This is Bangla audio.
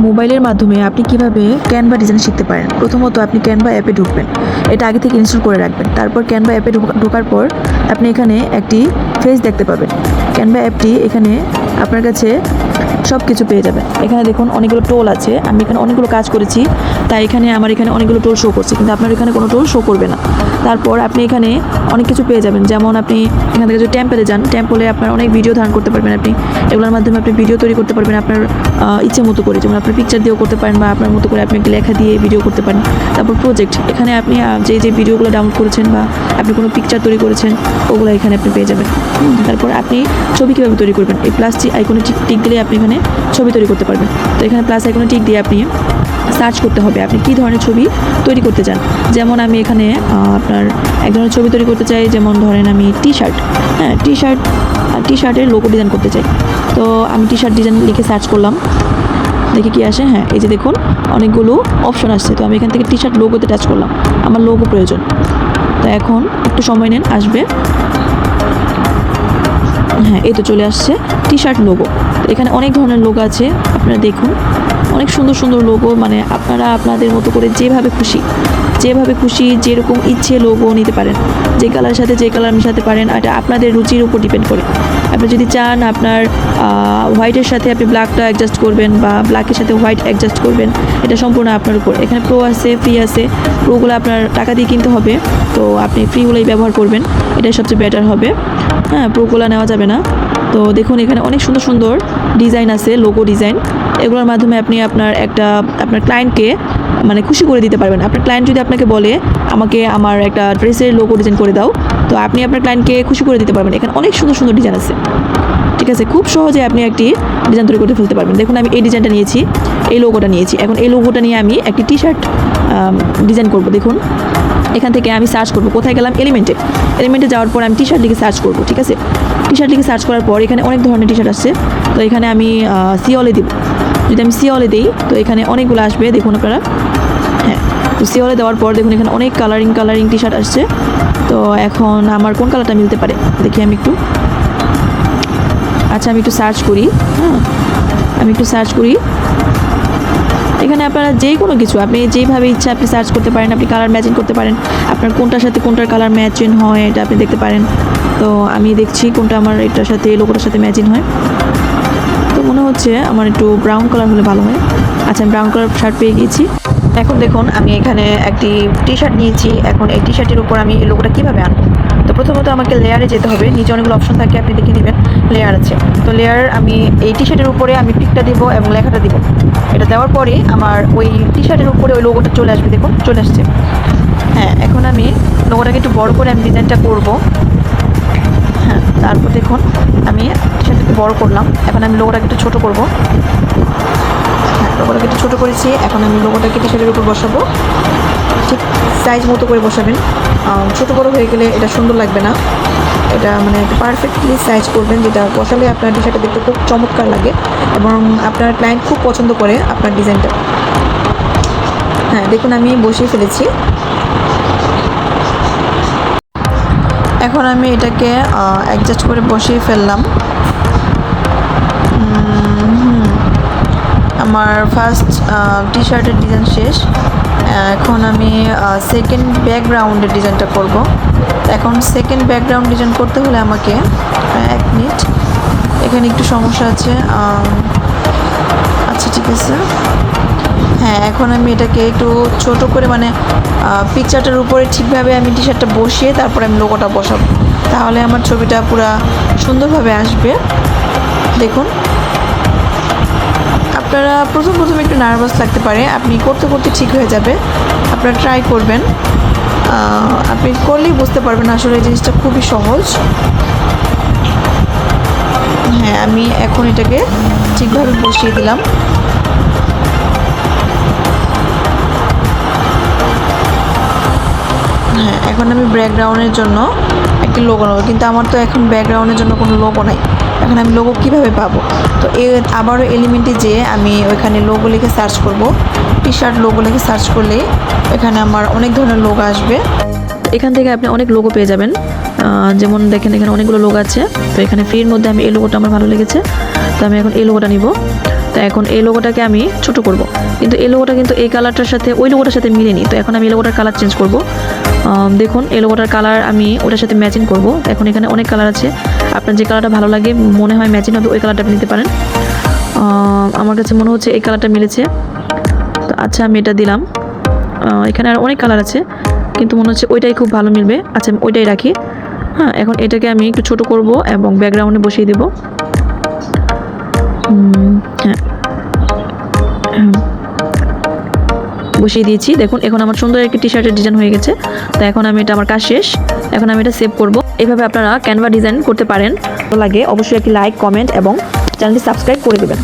মোবাইলের মাধ্যমে আপনি কীভাবে ক্যানভা ডিজাইন শিখতে পারেন? প্রথমত আপনি ক্যানভা অ্যাপে ঢুকবেন। এটা আগে থেকে ইনস্টল করে রাখবেন। তারপর ক্যানভা অ্যাপে ঢোকা- ঢোকার পর আপনি এখানে একটি ফেস দেখতে পাবেন। ক্যানভা অ্যাপটি এখানে আপনার কাছে সব কিছু পেয়ে যাবেন এখানে দেখুন অনেকগুলো টোল আছে। আমি এখানে অনেকগুলো কাজ করেছি। তাই এখানে আমার এখানে অনেকগুলো টোল শো করছে। কিন্তু আপনার এখানে কোনো টোল শো করবে না। তারপর আপনি এখানে অনেক কিছু পেয়ে যাবেন। যেমন আপনি এখান থেকে যদি টেম্পলে যান টেম্পলে আপনার অনেক ভিডিও ধারণ করতে পারবেন আপনি। এগুলোর মাধ্যমে আপনি ভিডিও তৈরি করতে পারবেন আপনার ইচ্ছে মতো করে। যেমন আপনার পিকচার দিয়েও করতে পারেন বা আপনার মতো করে আপনি লেখা দিয়ে ভিডিও করতে পারেন। তারপর প্রজেক্ট এখানে আপনি যে যে ভিডিওগুলো ডাউনলোড করেছেন বা আপনি কোনো পিকচার তৈরি করেছেন, ওগুলো এখানে আপনি পেয়ে যাবেন। তারপর আপনি ছবি কীভাবে তৈরি করবেন? এই প্লাস আইকনে টিক টিক দিলে আপনি এখানে ছবি তৈরি করতে পারবেন। তো এখানে প্লাস আইকনে টিক দিয়ে আপনি সার্চ করতে হবে আপনি কী ধরনের ছবি তৈরি করতে চান। যেমন আমি এখানে আপনার এক ধরনের ছবি তৈরি করতে চাই, যেমন ধরেন আমি টি শার্ট হ্যাঁ টি শার্ট টি শার্টের লোগো ডিজাইন করতে চাই। তো আমি টি শার্ট ডিজাইন লিখে সার্চ করলাম। দেখি কি আসে হ্যাঁ এই যে দেখুন, অনেকগুলো অপশন আসছে। তো আমি এখান থেকে টি শার্ট লোগোতে টাচ করলাম। আমার লোগো প্রয়োজন। তো এখন একটু সময় নেন, আসবে। হ্যাঁ এই তো চলে আসছে টি শার্ট লোগো এখানে অনেক ধরনের লোগো আছে, আপনারা দেখুন। অনেক সুন্দর সুন্দর লোগো মানে আপনারা আপনাদের মতো করে যেভাবে খুশি যেভাবে খুশি, যেরকম ইচ্ছে লোগো নিতে পারেন। যে কালারের সাথে যে কালার মিশাতে পারেন, এটা আপনাদের রুচির উপর ডিপেন্ড করে। আপনি যদি চান আপনার হোয়াইটের সাথে আপনি ব্ল্যাকটা অ্যাডজাস্ট করবেন বা ব্ল্যাকের সাথে হোয়াইট অ্যাডজাস্ট করবেন, এটা সম্পূর্ণ আপনার উপর। এখানে প্রো আছে ফ্রি আছে। প্রোগুলো আপনার টাকা দিয়ে কিনতে হবে, তো আপনি ফ্রিগুলোই ব্যবহার করবেন। এটাই সবচেয়ে বেটার হবে। হ্যাঁ প্রোগুলো নেওয়া যাবে না। তো দেখুন, এখানে অনেক সুন্দর সুন্দর ডিজাইন আছে লোগো ডিজাইন এগুলোর মাধ্যমে আপনি আপনার একটা, আপনার ক্লায়েন্টকে মানে খুশি করে দিতে পারবেন। আপনার ক্লায়েন্ট যদি আপনাকে বলে, আমাকে আমার একটা ড্রেসের লোগো ডিজাইন করে দাও, তো আপনি আপনার ক্লায়েন্টকে খুশি করে দিতে পারবেন। এখানে অনেক সুন্দর সুন্দর ডিজাইন আছে। ঠিক আছে? খুব সহজে আপনি একটি ডিজাইন তৈরি করতে ফেলতে পারবেন। দেখুন, আমি এই ডিজাইনটা নিয়েছি, এই লোগোটা নিয়েছি। এখন এই লোগোটা নিয়ে আমি একটি টি শার্ট ডিজাইন করব। দেখুন, এখান থেকে আমি সার্চ করব, কোথায় গেলাম? এলিমেন্টে এলিমেন্টে যাওয়ার পর আমি টি শার্ট লিখে সার্চ করব, ঠিক আছে? টি শার্ট লিখে সার্চ করার পর এখানে অনেক ধরনের টি শার্ট আসছে। তো এখানে আমি সিওলে দিব। যদি আমি সিওলে দিই, তো এখানে অনেকগুলো আসবে, দেখুন আপনারা। হ্যাঁ তো সিওলে দেওয়ার পর দেখুন এখানে অনেক কালারিং কালারিং টি শার্ট আসছে। তো এখন আমার কোন কালারটা মিলতে পারে? দেখি আমি একটু। আচ্ছা আমি একটু সার্চ করি। হ্যাঁ আমি একটু সার্চ করি। এখানে আপনারা যে কোনো কিছু, আপনি যেইভাবে ইচ্ছা আপনি সার্চ করতে পারেন, আপনি কালার ম্যাচিং করতে পারেন। আপনার কোনটার সাথে কোনটার কালার ম্যাচিং হয়, এটা আপনি দেখতে পারেন। তো আমি দেখছি কোনটা আমার এটার সাথে লোকটার সাথে ম্যাচিং হয়। মনে হচ্ছে আমার একটু ব্রাউন কালার হলে ভালো হয়। আচ্ছা আমি ব্রাউন কালার শার্ট পেয়ে গিয়েছি। এখন দেখুন, আমি এখানে একটি টি শার্ট নিয়েছি। এখন এই টি শার্টের উপর আমি এই লোগোটা কীভাবে আনব? তো প্রথমত আমাকে লেয়ারে যেতে হবে। নিচে অনেকগুলো অপশন থাকে, আপনি দেখে নেবেন। লেয়ার আছে। তো লেয়ার আমি এই টি শার্টের উপরে আমি পিকটা দিব এবং লেখাটা দিব। এটা দেওয়ার পরে আমার ওই টি শার্টের উপরে ওই লোগোটা চলে আসবে, দেখুন, চলে আসছে। হ্যাঁ এখন আমি লোগোটাকে একটু বড় করে আমি ডিজাইনটা করব। তারপর দেখুন, আমি শার্টটাকে বড় করলাম। এখন আমি লোগোটাকে একটু ছোটো করব। হ্যাঁ লোগোটাকে একটু ছোটো করেছি। এখন আমি লোগোটাকে শার্টের উপর বসাবো। ঠিক সাইজ মতো করে বসাবেন। ছোটো বড়ো হয়ে গেলে এটা সুন্দর লাগবে না। এটা মানে পারফেক্টলি সাইজ করবেন, যেটা বসালে আপনার টি শার্টটা দেখতে খুব চমৎকার লাগে। এবং আপনার ক্লায়েন্ট খুব পছন্দ করে আপনার ডিজাইনটা হ্যাঁ দেখুন, আমি বসিয়ে ফেলেছি। এখন আমি এটাকে অ্যাডজাস্ট করে বসিয়ে ফেললাম। আমার ফার্স্ট টি শার্টের ডিজাইন শেষ। এখন আমি সেকেন্ড ব্যাকগ্রাউন্ডের ডিজাইনটা করব। এখন সেকেন্ড ব্যাকগ্রাউন্ড ডিজাইন করতে হলে আমাকে এক মিনিট এখানে একটু সমস্যা আছে আচ্ছা ঠিক আছে। হ্যাঁ এখন আমি এটাকে একটু ছোট করে মানে পিকচারটার উপরে ঠিকভাবে আমি টি শার্টটা বসিয়ে তারপরে আমি লোগোটা বসাবো। তাহলে আমার ছবিটা পুরা সুন্দরভাবে আসবে। দেখুন। আপনারা প্রথম প্রথম একটু নার্ভাস লাগতে পারে। আপনি করতে করতে ঠিক হয়ে যাবে। আপনারা ট্রাই করবেন। আপনি করলেই বুঝতে পারবেন আসলে এই জিনিসটা খুবই সহজ। হ্যাঁ আমি এখন এটাকে ঠিকভাবে বসিয়ে দিলাম। হ্যাঁ এখন আমি ব্যাকগ্রাউন্ডের জন্য একটি লোগো নেব। কিন্তু আমার তো এখন ব্যাকগ্রাউন্ডের জন্য কোনো লোগো নাই। এখন আমি লোগো কীভাবে পাবো? তো এ আবারও এলিমেন্টে যেয়ে আমি ওইখানে লোগো লিখে সার্চ করব। টি শার্ট লোগো লিখে সার্চ করলে এখানে আমার অনেক ধরনের লোগো আসবে। এখান থেকে আপনি অনেক লোগো পেয়ে যাবেন। যেমন দেখেন এখানে অনেকগুলো লোগো আছে। তো এখানে ফ্রির মধ্যে আমি এই লোগোটা আমার ভালো লেগেছে। তো আমি এখন এই লোগোটা নিব। তো এখন এই লোগোটাকে আমি ছোট করব। কিন্তু এই লোগোটা কিন্তু এই কালারটার সাথে, ওই লোগোটার সাথে মিলেনি। তো এখন আমি এই লোগোটার কালার চেঞ্জ করব। দেখুন, এই লোগোটার কালার আমি ওটার সাথে ম্যাচিং করব। এখন এখানে অনেক কালার আছে। আপনার যে কালারটা ভালো লাগে, মনে হয় ম্যাচিং হবে, ওই কালারটা আপনি নিতে পারেন। আমার কাছে মনে হচ্ছে এই কালারটা মিলেছে। তো আচ্ছা আমি এটা দিলাম। এখানে আর অনেক কালার আছে। কিন্তু মনে হচ্ছে ওইটাই খুব ভালো মিলবে। আচ্ছা আমি ওইটাই রাখি। হ্যাঁ এখন এটাকে আমি একটু ছোট করব এবং ব্যাকগ্রাউন্ডে বসিয়ে দেব। বসিয়ে দিয়েছি। দেখুন, এখন আমার সুন্দর একটি টি শার্টের ডিজাইন হয়ে গেছে। তো এখন আমি এটা আমার কাজ শেষ। এখন আমি এটা সেভ করব। এভাবে আপনারা ক্যানভা ডিজাইন করতে পারেন। লাগে, অবশ্যই একটি লাইক কমেন্ট এবং চ্যানেলটি সাবস্ক্রাইব করে দেবেন।